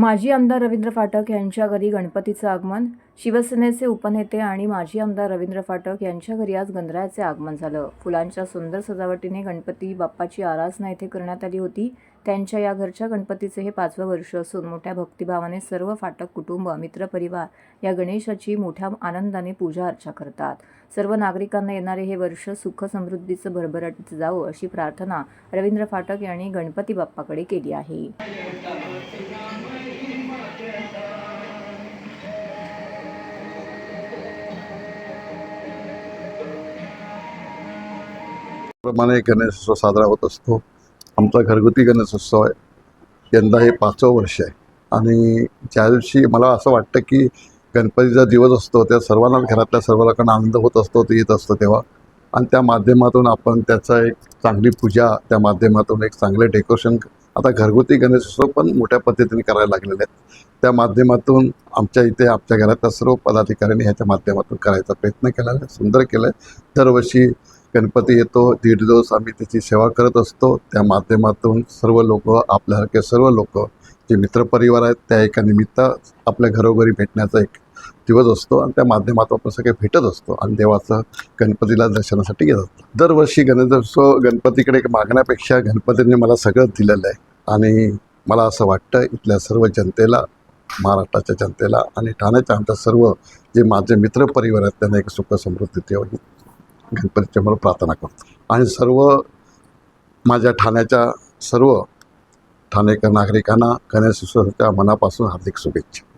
माजी आमदार रवींद्र फाटक यांच्या घरी गणपतीचं आगमन शिवसेनेचे उपनेते आणि माजी आमदार रवींद्र फाटक यांच्या घरी आज गणरायाचे आगमन झालं. फुलांच्या सुंदर सजावटीने गणपती बाप्पाची आराधना येथे करण्यात आली होती. त्यांच्या या घरच्या गणपतीचे हे पाचवं वर्ष असून मोठ्या भक्तिभावाने सर्व फाटक कुटुंब मित्रपरिवार या गणेशाची मोठ्या आनंदाने पूजा अर्चा करतात. सर्व नागरिकांना येणारे हे वर्ष सुख समृद्धीचं भरभराटीत जावं अशी प्रार्थना रवींद्र फाटक यांनी गणपती बाप्पाकडे केली आहे. प्रमाणे गणेशोत्सव साजरा होत असतो. आमचा घरगुती गणेशोत्सव आहे. यंदा हे पाचवं वर्ष आहे. आणि ज्या दिवशी मला असं वाटतं की गणपतीचा दिवस असतो त्या सर्वांना घरातल्या सर्व लोकांना आनंद होत असतो ते येत असतो तेव्हा. आणि त्या माध्यमातून आपण त्याचा एक चांगली पूजा त्या माध्यमातून एक चांगले डेकोरेशन आता घरगुती गणेशोत्सव पण मोठ्या पद्धतीने करायला लागलेले आहेत. त्या माध्यमातून आमच्या इथे आमच्या घरातल्या सर्व पदाधिकाऱ्यांनी ह्याच्या माध्यमातून करायचा प्रयत्न केला आहे सुंदर केलं आहे. दरवर्षी गणपती येतो दीड दिवस आम्ही त्याची सेवा करत असतो. त्या माध्यमातून सर्व लोक आपल्यासारखे सर्व लोक जे मित्रपरिवार आहेत त्या एका निमित्त आपल्या घरोघरी भेटण्याचा एक दिवस असतो आणि त्या माध्यमातून आपण सगळे भेटत असतो आणि देवाचं गणपतीला दर्शनासाठी घेत असतो. दरवर्षी गणेशोत्सव गणपतीकडे मागण्यापेक्षा गणपतीने मला सगळं दिलेलं आहे. आणि मला असं वाटतं इथल्या सर्व जनतेला महाराष्ट्राच्या जनतेला आणि ठाण्याच्या आमच्या सर्व जे माझे मित्रपरिवार आहेत त्यांना एक सुख समृद्धी देव गणपतीच्या मला प्रार्थना करतो. आणि सर्व माझ्या ठाण्याच्या सर्व ठाणेकर नागरिकांना गणेश उत्सवाच्या मनापासून हार्दिक शुभेच्छा.